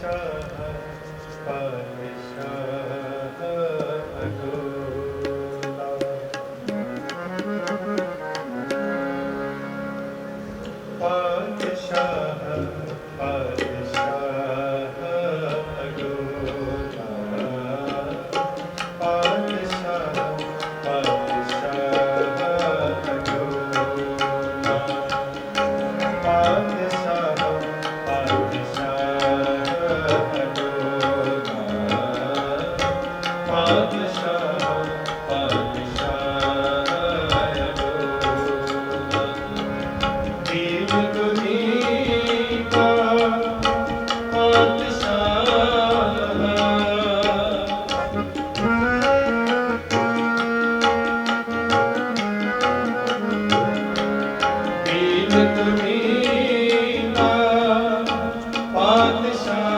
Russia. Padishah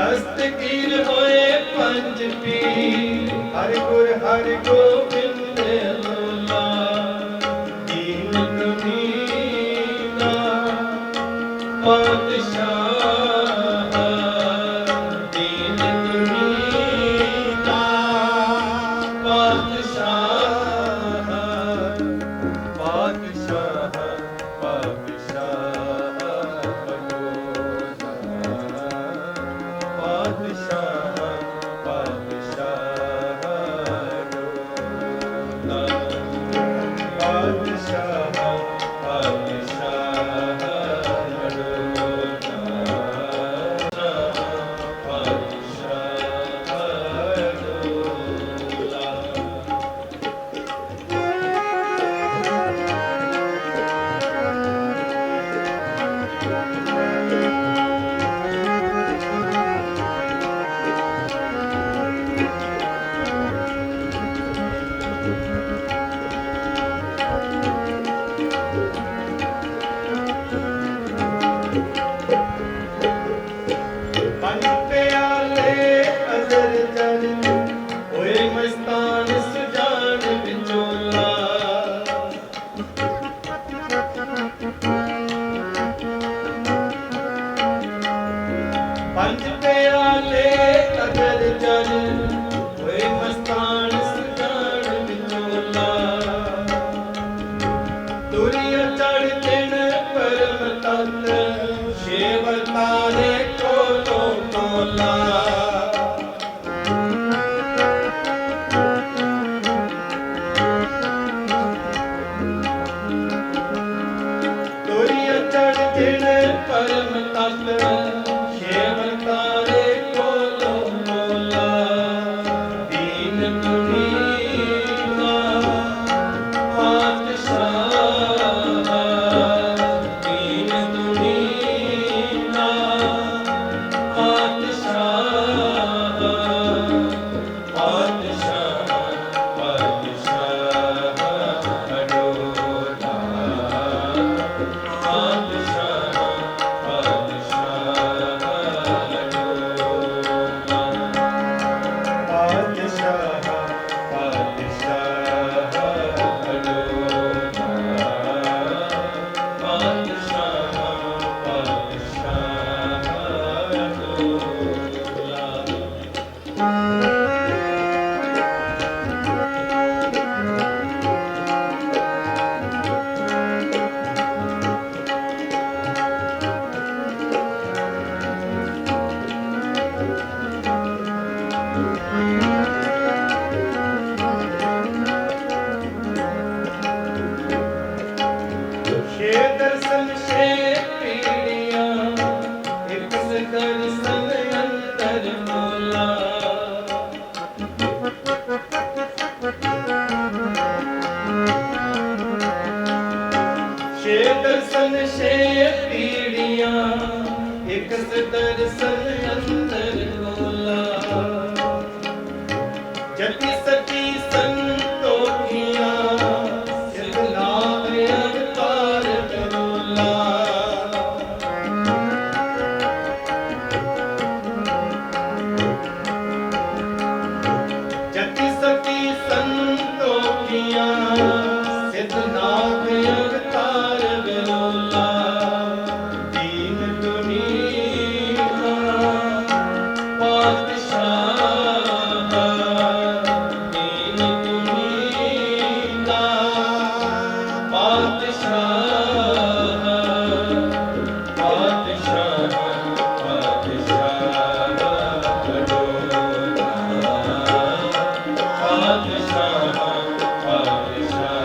Dastgir ਹੋਏ ਪੰਜ ਪੀਰ। ਹਰ ਗੁਰ ਹਰ ਗੋਬਿੰਦ ਲੋਲਾ। ਦੀਨ ਦੁਨੀਨਾ ਪਾਤਸ਼ਾਹ। ਦੀਨ ਦੁਨੀਨਾ ਪਾਤਸ਼ਾਹ। ਤਨ ਸ਼ੇਵ ਤਾਰੇ ਨਸ਼ੇ ਪੀੜੀਆਂ ਇੱਕ ਸਦਰ Hare Shama, Hare Shama.